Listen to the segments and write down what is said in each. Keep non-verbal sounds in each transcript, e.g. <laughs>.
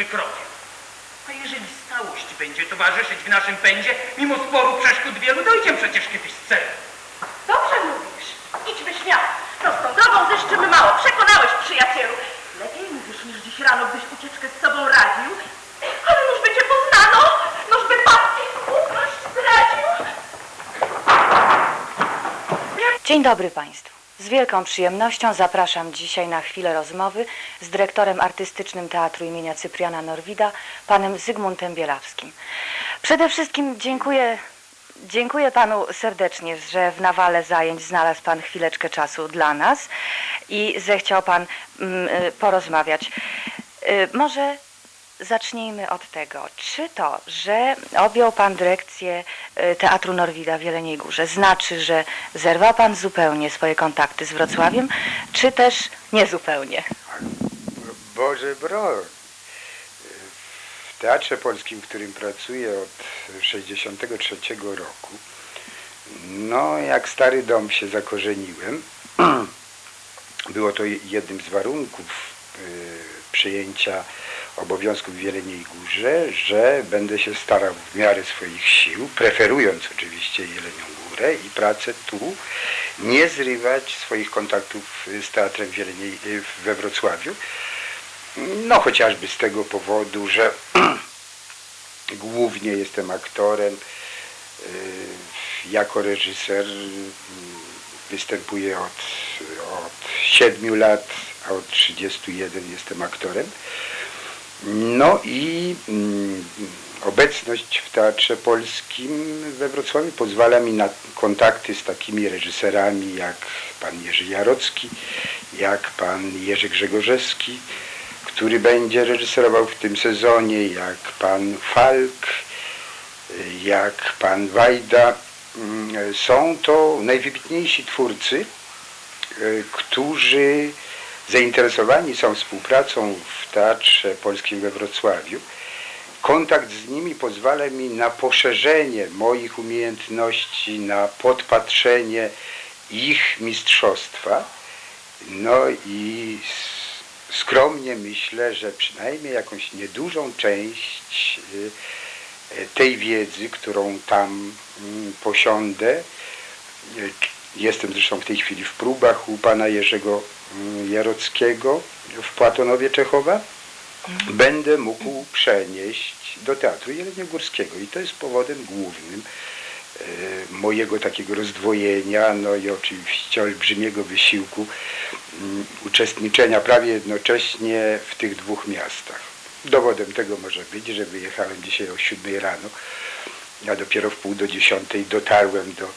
idźmy krokiem. A jeżeli stałość będzie towarzyszyć w naszym pędzie, mimo sporu przeszkód wielu, dojdziemy przecież kiedyś z celu. Dobrze mówisz. Idźmy śmiało. Prostą drogą zeszczymy mało. Przekonałeś, przyjacielu. Lepiej mówisz niż dziś rano, gdyś ucieczkę z sobą radził. Ale już by cię poznano. Noż by pan ufność zdradził. Dzień dobry Państwu. Z wielką przyjemnością zapraszam dzisiaj na chwilę rozmowy z dyrektorem artystycznym Teatru imienia Cypriana Norwida, panem Zygmuntem Bielawskim. Przede wszystkim dziękuję, dziękuję panu serdecznie, że w nawale zajęć znalazł pan chwileczkę czasu dla nas i zechciał pan mm, y, porozmawiać. Y, Może Zacznijmy od tego, czy to, że objął Pan dyrekcję y, Teatru Norwida w Jeleniej Górze, znaczy, że zerwał Pan zupełnie swoje kontakty z Wrocławiem, czy też niezupełnie? Boże broń. W Teatrze Polskim, w którym pracuję od 63 roku, no jak stary dom się zakorzeniłem. <clears throat> Było to jednym z warunków y, przyjęcia obowiązków w Jeleniej Górze, że będę się starał w miarę swoich sił, preferując oczywiście Jelenią Górę i pracę tu, nie zrywać swoich kontaktów z teatrem w Jeleniej, y, we Wrocławiu. No chociażby z tego powodu, że <clears throat> głównie jestem aktorem, y, jako reżyser y, występuję od, od 7 lat, a od 31 jestem aktorem. No i mm, obecność w Teatrze Polskim we Wrocławiu pozwala mi na kontakty z takimi reżyserami jak pan Jerzy Jarocki, jak pan Jerzy Grzegorzewski, który będzie reżyserował w tym sezonie, jak pan Falk, jak pan Wajda. Mm, Są to najwybitniejsi twórcy, y, którzy zainteresowani są współpracą w Teatrze Polskim we Wrocławiu. Kontakt z nimi pozwala mi na poszerzenie moich umiejętności, na podpatrzenie ich mistrzostwa. No i skromnie myślę, że przynajmniej jakąś niedużą część y, tej wiedzy, którą tam mm, posiądę, y, Jestem zresztą w tej chwili w próbach u pana Jerzego mm, Jarockiego w Płatonowie Czechowa. Będę mógł przenieść do Teatru Jeleniogórskiego i to jest powodem głównym e, mojego takiego rozdwojenia, no i oczywiście olbrzymiego wysiłku mm, uczestniczenia prawie jednocześnie w tych dwóch miastach. Dowodem tego może być, że wyjechałem dzisiaj o 7 rano, a dopiero w pół do dziesiątej dotarłem do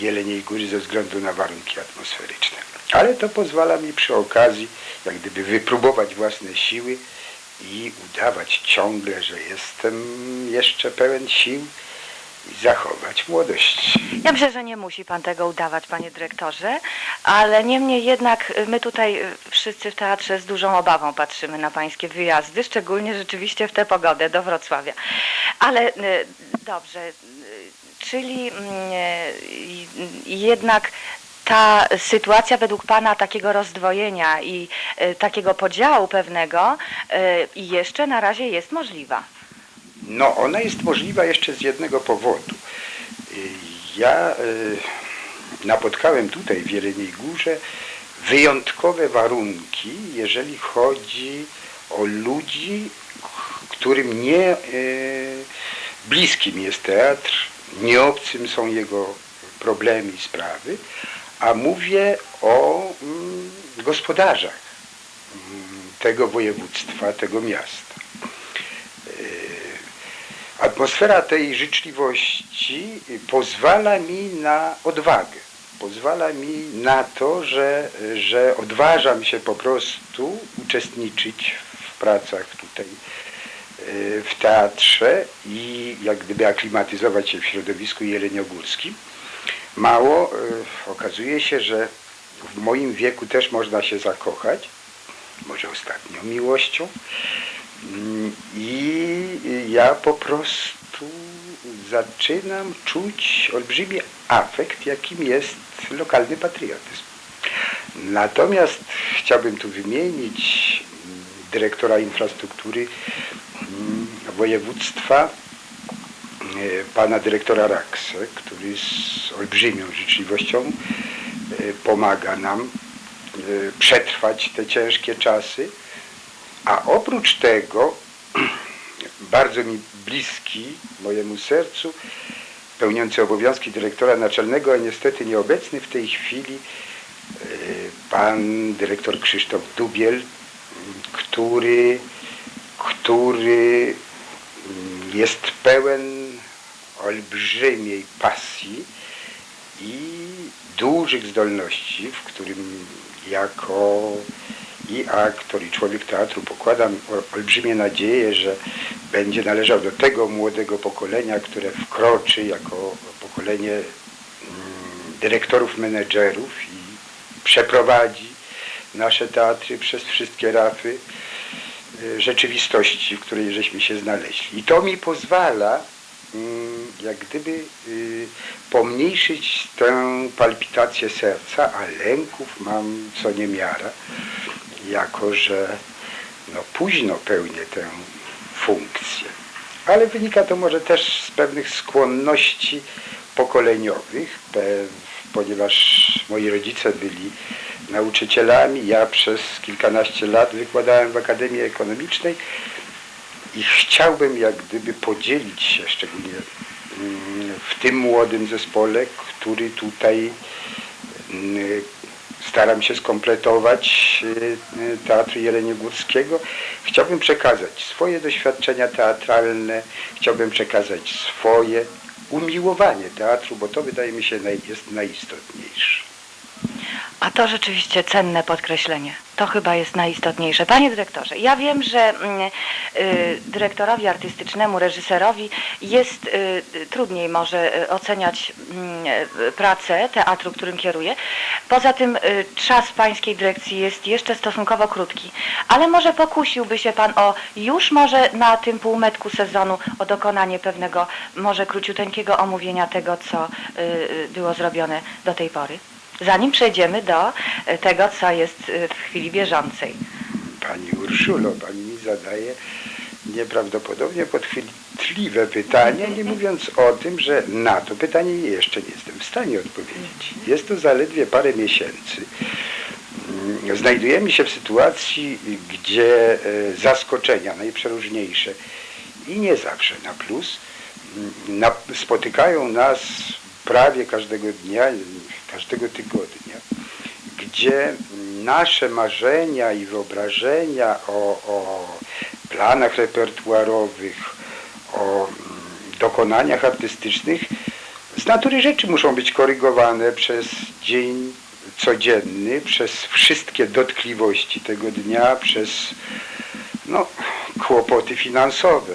Jeleniej Góry ze względu na warunki atmosferyczne. Ale to pozwala mi przy okazji jak gdyby wypróbować własne siły i udawać ciągle, że jestem jeszcze pełen sił i zachować młodość. Ja myślę, że nie musi Pan tego udawać, Panie Dyrektorze, ale niemniej jednak my tutaj wszyscy w teatrze z dużą obawą patrzymy na Pańskie wyjazdy, szczególnie rzeczywiście w tę pogodę do Wrocławia. Ale y, dobrze, czyli mm, jednak ta sytuacja według Pana takiego rozdwojenia i y, takiego podziału pewnego i jeszcze na razie jest możliwa. No, ona jest możliwa jeszcze z jednego powodu. Y, Ja y, napotkałem tutaj w Jeleniej Górze wyjątkowe warunki, jeżeli chodzi o ludzi, którym nie y, bliskim jest teatr, nie obcym są jego problemy i sprawy, a mówię o mm, gospodarzach mm, tego województwa, tego miasta. Atmosfera tej życzliwości pozwala mi na odwagę. Pozwala mi na to, że, że odważam się po prostu uczestniczyć w pracach tutaj e, w teatrze i jak gdyby aklimatyzować się w środowisku jeleniogórskim. Mało, e, okazuje się, że w moim wieku też można się zakochać, może ostatnią miłością. Mm, I ja po prostu zaczynam czuć olbrzymi afekt, jakim jest lokalny patriotyzm. Natomiast chciałbym tu wymienić mm, dyrektora infrastruktury województwa, e, pana dyrektora Raksę, który z olbrzymią życzliwością e, pomaga nam e, przetrwać te ciężkie czasy. A oprócz tego <clears throat> bardzo mi bliski mojemu sercu, pełniący obowiązki dyrektora naczelnego, a niestety nieobecny w tej chwili, pan dyrektor Krzysztof Dubiel, który, który jest pełen olbrzymiej pasji i dużych zdolności, w którym jako i aktor, i człowiek teatru pokładam olbrzymie nadzieje, że będzie należał do tego młodego pokolenia, które wkroczy jako pokolenie mm, dyrektorów, menedżerów i przeprowadzi nasze teatry przez wszystkie rafy rzeczywistości, w której żeśmy się znaleźli. I to mi pozwala mm, jak gdyby y, pomniejszyć tę palpitację serca, a lęków mam co niemiara, jako że no, późno pełnię tę funkcję. Ale wynika to może też z pewnych skłonności pokoleniowych, ponieważ moi rodzice byli nauczycielami, ja przez kilkanaście lat wykładałem w Akademii Ekonomicznej i chciałbym jak gdyby podzielić się szczególnie mm, w tym młodym zespole, który tutaj mm, staram się skompletować y, y, Teatru Jeleniogórskiego. Chciałbym przekazać swoje doświadczenia teatralne, chciałbym przekazać swoje umiłowanie teatru, bo to wydaje mi się jest najistotniejsze. A to rzeczywiście cenne podkreślenie. To chyba jest najistotniejsze. Panie dyrektorze, ja wiem, że mm, y, dyrektorowi artystycznemu, reżyserowi jest y, trudniej może y, oceniać mm, pracę teatru, którym kieruje. Poza tym czas pańskiej dyrekcji jest jeszcze stosunkowo krótki. Ale może pokusiłby się pan o już może na tym półmetku sezonu o dokonanie pewnego może króciuteńkiego omówienia tego, co było zrobione do tej pory? Zanim przejdziemy do e, tego, co jest e, w chwili bieżącej. Pani Urszulo, pani mi zadaje nieprawdopodobnie podchwytliwe pytanie, nie mówiąc o tym, że na to pytanie jeszcze nie jestem w stanie odpowiedzieć. Jest to zaledwie parę miesięcy. Mm, Znajdujemy się w sytuacji, gdzie e, zaskoczenia najprzeróżniejsze i nie zawsze na plus mm, spotykają nas prawie każdego dnia, każdego tygodnia gdzie nasze marzenia i wyobrażenia o, o planach repertuarowych, o dokonaniach artystycznych z natury rzeczy muszą być korygowane przez dzień codzienny, przez wszystkie dotkliwości tego dnia, przez no, kłopoty finansowe,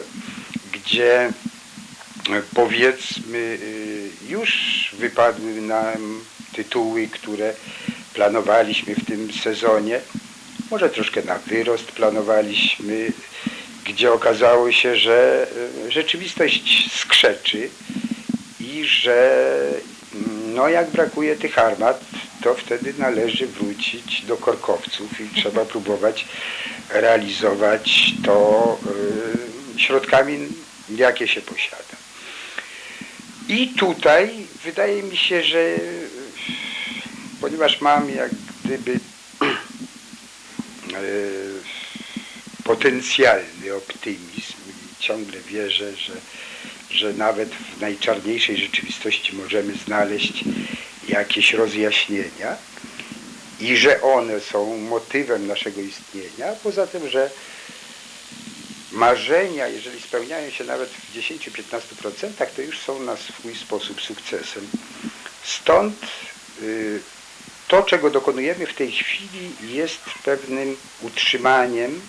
gdzie e, powiedzmy y, już wypadły nam tytuły, które planowaliśmy w tym sezonie. Może troszkę na wyrost planowaliśmy, gdzie okazało się, że y, rzeczywistość skrzeczy i że mm, no jak brakuje tych armat, to wtedy należy wrócić do korkowców i trzeba <laughs> próbować realizować to y, środkami, jakie się posiada. I tutaj wydaje mi się, że ponieważ mam jak gdyby e, potencjalny optymizm i ciągle wierzę, że, że nawet w najczarniejszej rzeczywistości możemy znaleźć jakieś rozjaśnienia i że one są motywem naszego istnienia, poza tym, że marzenia, jeżeli spełniają się nawet w 10-15%, to już są na swój sposób sukcesem. Stąd y, to, czego dokonujemy w tej chwili, jest pewnym utrzymaniem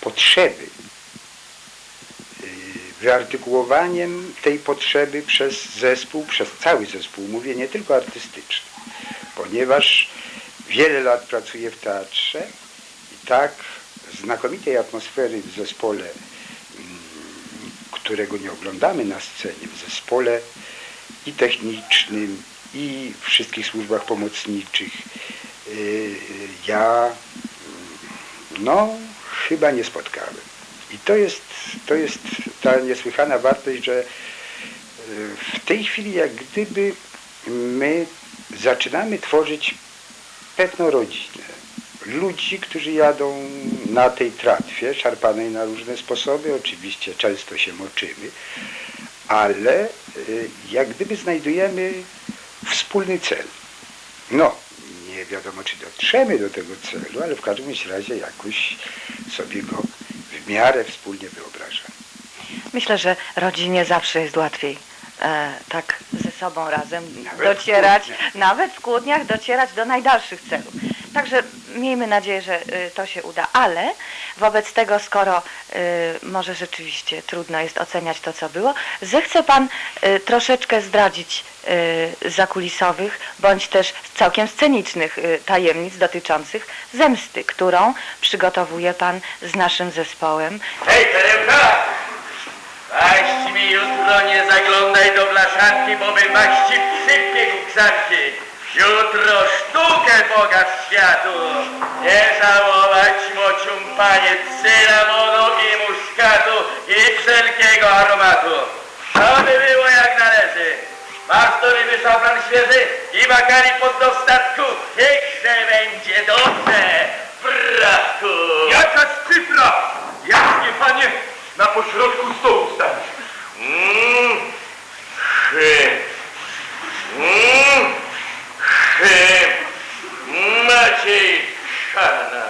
potrzeby wyartykułowaniem tej potrzeby przez zespół, przez cały zespół, mówię nie tylko artystyczny, ponieważ wiele lat pracuję w teatrze i tak znakomitej atmosfery w zespole, mm, którego nie oglądamy na scenie, w zespole i technicznym, i wszystkich służbach pomocniczych, yy, ja mm, no chyba nie spotkałem. I to jest, to jest ta niesłychana wartość, że y, w tej chwili jak gdyby my zaczynamy tworzyć pewną rodzinę. Ludzi, którzy jadą na tej tratwie, szarpanej na różne sposoby, oczywiście często się moczymy, ale y, jak gdyby znajdujemy wspólny cel. No, nie wiadomo, czy dotrzemy do tego celu, ale w każdym razie jakoś sobie go w miarę wspólnie wyobrażam. Myślę, że rodzinie zawsze jest łatwiej e, tak ze sobą razem Nawet w docierać, kłótniach. nawet w kłótniach docierać do najdalszych celów. Także miejmy nadzieję, że y, to się uda, ale wobec tego, skoro y, może rzeczywiście trudno jest oceniać to, co było, zechce Pan y, troszeczkę zdradzić zakulisowych, bądź też całkiem scenicznych tajemnic dotyczących zemsty, którą przygotowuje Pan z naszym zespołem. Hej, perełka! Maść mi jutro nie zaglądaj do blaszanki, bo by maści przypie kuksanki. Jutro sztukę pokaż światu. Nie żałować mocium panie cynamonu i muszkatu i wszelkiego aromatu. Aby było jak należy. Masz do ryby szafran świeży i makari pod dostatku. Niechże będzie dobrze, bratku. Jaka cyfra! Jaśnie, panie, na pośrodku stołu stać. Mm, chy. Mm, chy. Maciej Szarna.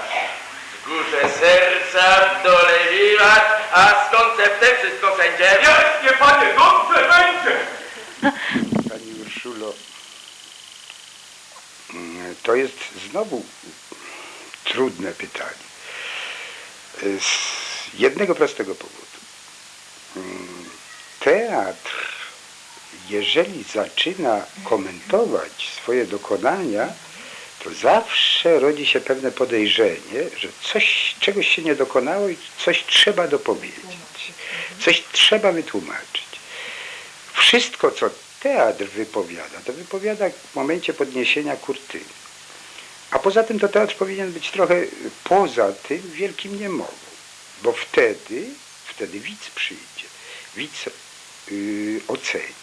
W górze serca, w dole wiwat, a z konceptem wszystko wszędzie. Jaśnie, panie, dobrze będzie! Pani Urszulo, mm, to jest znowu trudne pytanie. Z jednego prostego powodu. Mm, Teatr, jeżeli zaczyna komentować swoje dokonania, to zawsze rodzi się pewne podejrzenie, że coś, czegoś się nie dokonało i coś trzeba dopowiedzieć. Coś trzeba wytłumaczyć. Wszystko, co teatr wypowiada, to wypowiada w momencie podniesienia kurtyny. A poza tym to teatr powinien być trochę poza tym wielkim niemową, bo wtedy, wtedy widz przyjdzie, widz yy, oceni.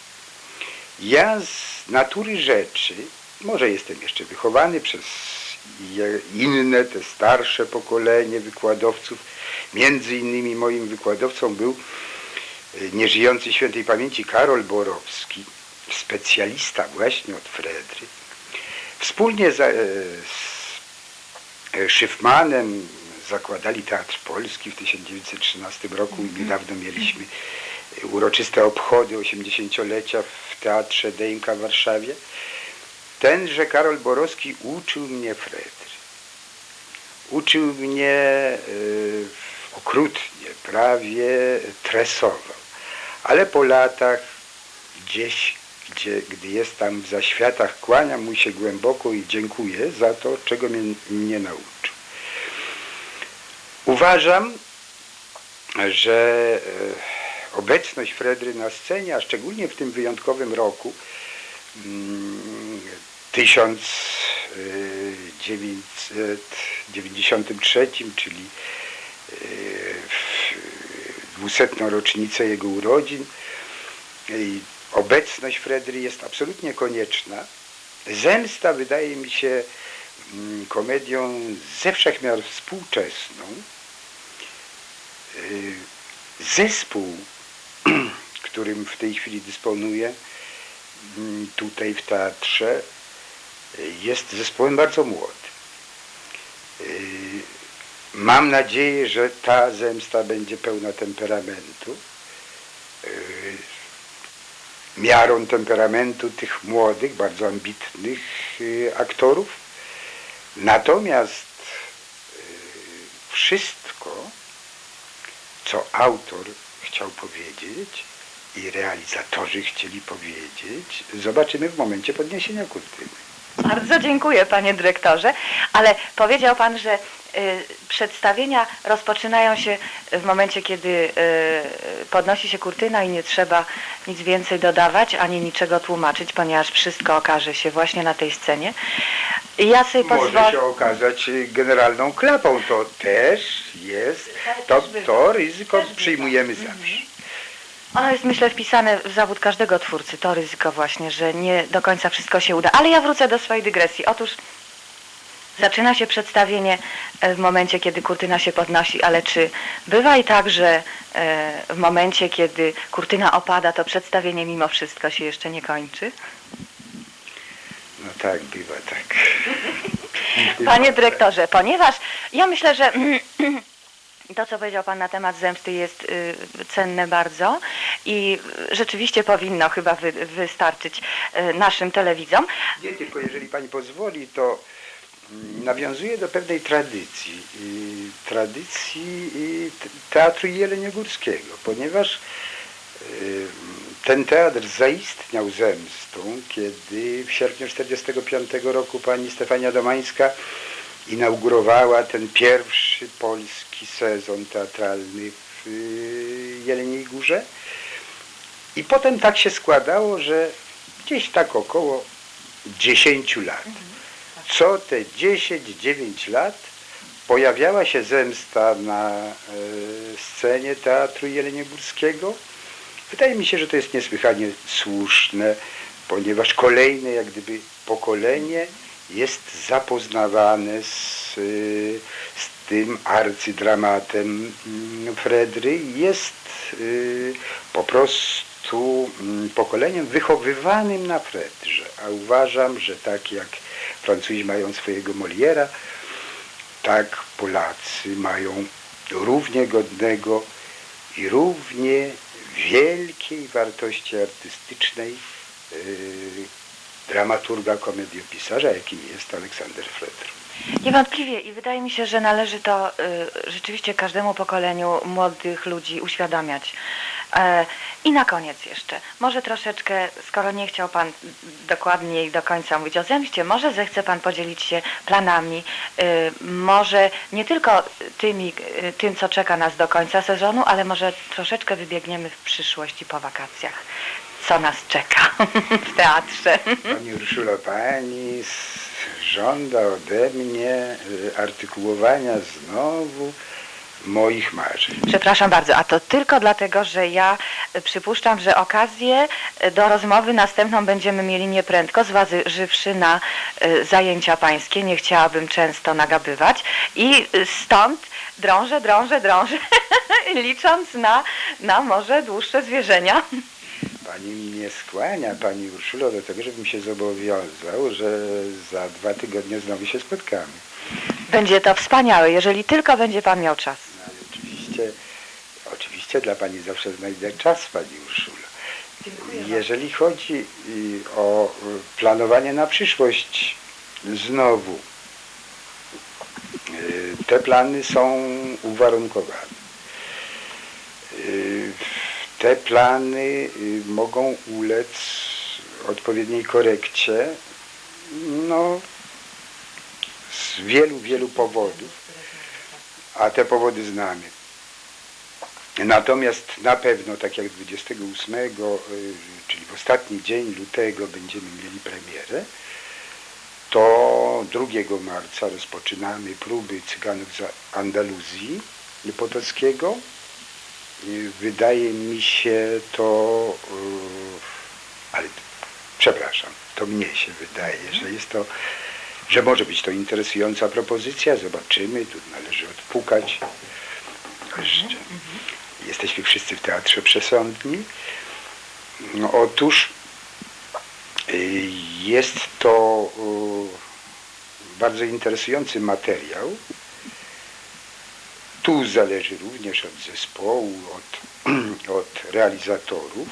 Ja z natury rzeczy, może jestem jeszcze wychowany przez inne, te starsze pokolenie wykładowców, między innymi moim wykładowcą był y, nieżyjący świętej pamięci Karol Borowski, specjalista właśnie od Fredry. Wspólnie e, z e, Szyfmanem zakładali Teatr Polski w 1913 roku i niedawno mieliśmy e, uroczyste obchody 80-lecia w Teatrze Dejmka w Warszawie. Tenże Karol Borowski uczył mnie Fredry. Uczył mnie y, okrutnie, prawie tresował. Ale po latach gdzieś, gdzie, gdy jest tam w zaświatach, kłaniam mu się głęboko i dziękuję za to, czego mnie, mnie nauczył. Uważam, że e, obecność Fredry na scenie, a szczególnie w tym wyjątkowym roku, mm, 1993, czyli e, w 200. rocznicę jego urodzin. Obecność Fredry jest absolutnie konieczna. Zemsta wydaje mi się komedią ze wszechmiar współczesną. Y, Zespół, <clears throat> którym w tej chwili dysponuję mm, tutaj w teatrze, y, jest zespołem bardzo młodym. Y, Mam nadzieję, że ta zemsta będzie pełna temperamentu. Miarą temperamentu tych młodych, bardzo ambitnych aktorów. Natomiast y, wszystko, co autor chciał powiedzieć i realizatorzy chcieli powiedzieć, zobaczymy w momencie podniesienia kurtyny. Bardzo dziękuję, panie dyrektorze, ale powiedział pan, że y, przedstawienia rozpoczynają się w momencie, kiedy y, podnosi się kurtyna i nie trzeba nic więcej dodawać, ani niczego tłumaczyć, ponieważ wszystko okaże się właśnie na tej scenie. Ja sobie Może pozwolę... się okazać y, generalną klapą, to też jest, to, to ryzyko przyjmujemy Mhm. zawsze. Ono jest, myślę, wpisane w zawód każdego twórcy, to ryzyko właśnie, że nie do końca wszystko się uda. Ale ja wrócę do swojej dygresji. Otóż zaczyna się przedstawienie e, w momencie, kiedy kurtyna się podnosi, ale czy bywa i tak, że e, w momencie, kiedy kurtyna opada, to przedstawienie mimo wszystko się jeszcze nie kończy? Tak, bywa tak. <laughs> Panie dyrektorze, ponieważ ja myślę, że <clears throat> to, co powiedział Pan na temat zemsty jest y, cenne bardzo i y, rzeczywiście powinno chyba wy, wystarczyć y, naszym telewidzom. Nie, tylko jeżeli pani pozwoli, to mm, nawiązuje do pewnej tradycji. I tradycji teatru jeleniogórskiego, ponieważ y, ten teatr zaistniał zemstą, kiedy w sierpniu 1945 roku pani Stefania Domańska inaugurowała ten pierwszy polski sezon teatralny w y, Jeleniej Górze. I potem tak się składało, że gdzieś tak około 10 lat. Co te 10-9 lat pojawiała się zemsta na e, scenie Teatru Jeleniogórskiego. Wydaje mi się, że to jest niesłychanie słuszne, ponieważ kolejne jak gdyby pokolenie jest zapoznawane z, z tym arcydramatem mm, Fredry. Jest y, po prostu mm, pokoleniem wychowywanym na Fredrze. A uważam, że tak jak Francuzi mają swojego Moliera, tak Polacy mają równie godnego i równie wielkiej wartości artystycznej yy, dramaturga, komediopisarza, jakim jest Aleksander Fredr. Niewątpliwie i wydaje mi się, że należy to y, rzeczywiście każdemu pokoleniu młodych ludzi uświadamiać. E, I na koniec jeszcze, może troszeczkę, skoro nie chciał Pan dokładniej do końca mówić o zemście, może zechce Pan podzielić się planami, y, może nie tylko tymi, y, tym, co czeka nas do końca sezonu, ale może troszeczkę wybiegniemy w przyszłość i po wakacjach. Co nas czeka <laughs> w teatrze? Pani Urszulo, Pani żąda ode mnie artykułowania znowu moich marzeń. Przepraszam bardzo, a to tylko dlatego, że ja e, przypuszczam, że okazję e, do rozmowy następną będziemy mieli nieprędko, zważywszy na e, zajęcia pańskie. Nie chciałabym często nagabywać i stąd drążę, drążę, drążę, <laughs> licząc na, na może dłuższe zwierzenia. Pani mnie skłania, Pani Urszulo, do tego, żebym się zobowiązał, że za dwa tygodnie znowu się spotkamy. Będzie to wspaniałe, jeżeli tylko będzie pan miał czas. Oczywiście, oczywiście dla Pani zawsze znajdę czas, Pani Urszulo. Jeżeli chodzi y, o planowanie na przyszłość, znowu y, te plany są uwarunkowane. Y, Te plany mogą ulec odpowiedniej korekcie no, z wielu, wielu powodów, a te powody znamy. Natomiast na pewno, tak jak 28, y, czyli w ostatni dzień lutego będziemy mieli premierę, to 2 marca rozpoczynamy próby Cyganów z Andaluzji Potockiego. Y, Wydaje mi się to, y, ale przepraszam, to mnie się wydaje, że jest to, że może być to interesująca propozycja. Zobaczymy, tu należy odpukać. Jeszcze. Jesteśmy wszyscy w Teatrze Przesądni. No, otóż y, jest to y, bardzo interesujący materiał. Tu zależy również od zespołu, od, <clears throat> od realizatorów.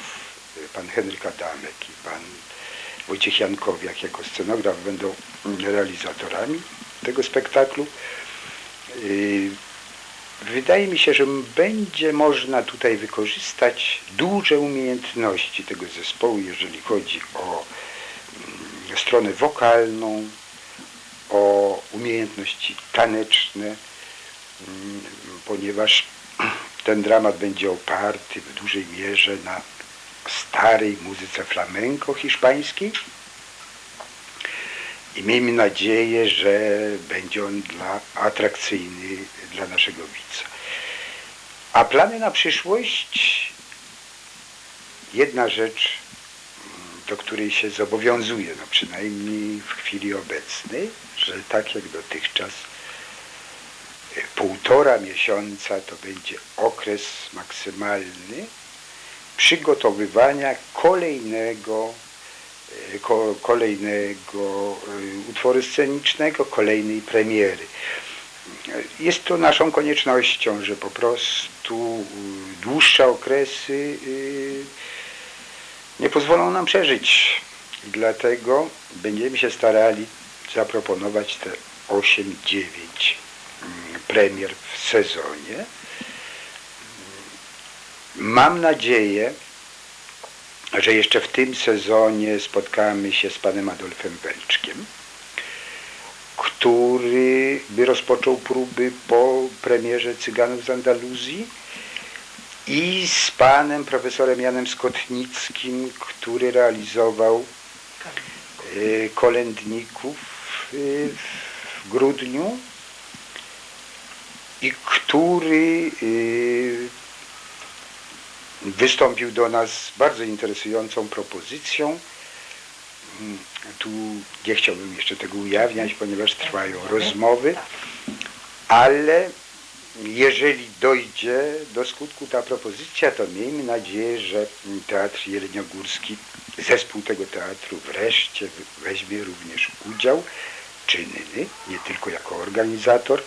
Pan Henryk Adamek i pan Wojciech Jankowiak jako scenograf będą realizatorami tego spektaklu. Wydaje mi się, że będzie można tutaj wykorzystać duże umiejętności tego zespołu, jeżeli chodzi o mm, stronę wokalną, o umiejętności taneczne, mm, ponieważ <clears throat> ten dramat będzie oparty w dużej mierze na starej muzyce flamenco hiszpańskiej i miejmy nadzieję, że będzie on dla, atrakcyjny dla naszego widza. A plany na przyszłość, jedna rzecz, mm, do której się zobowiązuję, no przynajmniej w chwili obecnej, że tak jak dotychczas e, półtora miesiąca to będzie okres maksymalny przygotowywania kolejnego ko, kolejnego e, utworu scenicznego, kolejnej premiery. Jest to naszą koniecznością, że po prostu e, dłuższe okresy nie pozwolą nam przeżyć. Dlatego będziemy się starali zaproponować te 8-9 mm, premier w sezonie. Mam nadzieję, że jeszcze w tym sezonie spotkamy się z panem Adolfem Welczkiem, który by rozpoczął próby po premierze Cyganów z Andaluzji i z panem profesorem Janem Skotnickim, który realizował e, kolędników e, w grudniu i który e, wystąpił do nas z bardzo interesującą propozycją. Mm, Tu nie chciałbym jeszcze tego ujawniać, ponieważ trwają rozmowy, ale jeżeli dojdzie do skutku ta propozycja, to miejmy nadzieję, że Teatr Jeleniogórski, zespół tego teatru wreszcie weźmie również udział czynny, nie tylko jako organizator,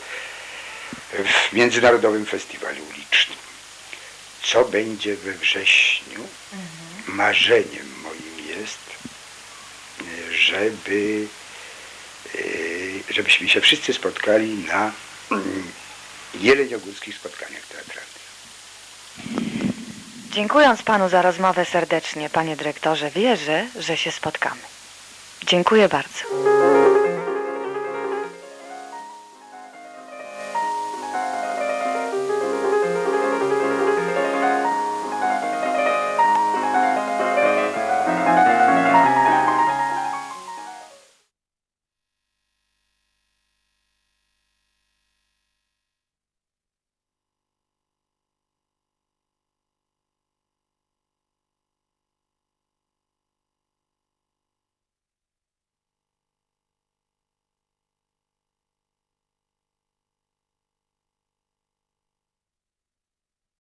w Międzynarodowym Festiwalu Ulicznym co będzie we wrześniu, marzeniem moim jest, żeby, e, żebyśmy się wszyscy spotkali na mm, jeleniogórskich spotkaniach teatralnych. Dziękując panu za rozmowę serdecznie, panie dyrektorze, wierzę, że się spotkamy. Dziękuję bardzo.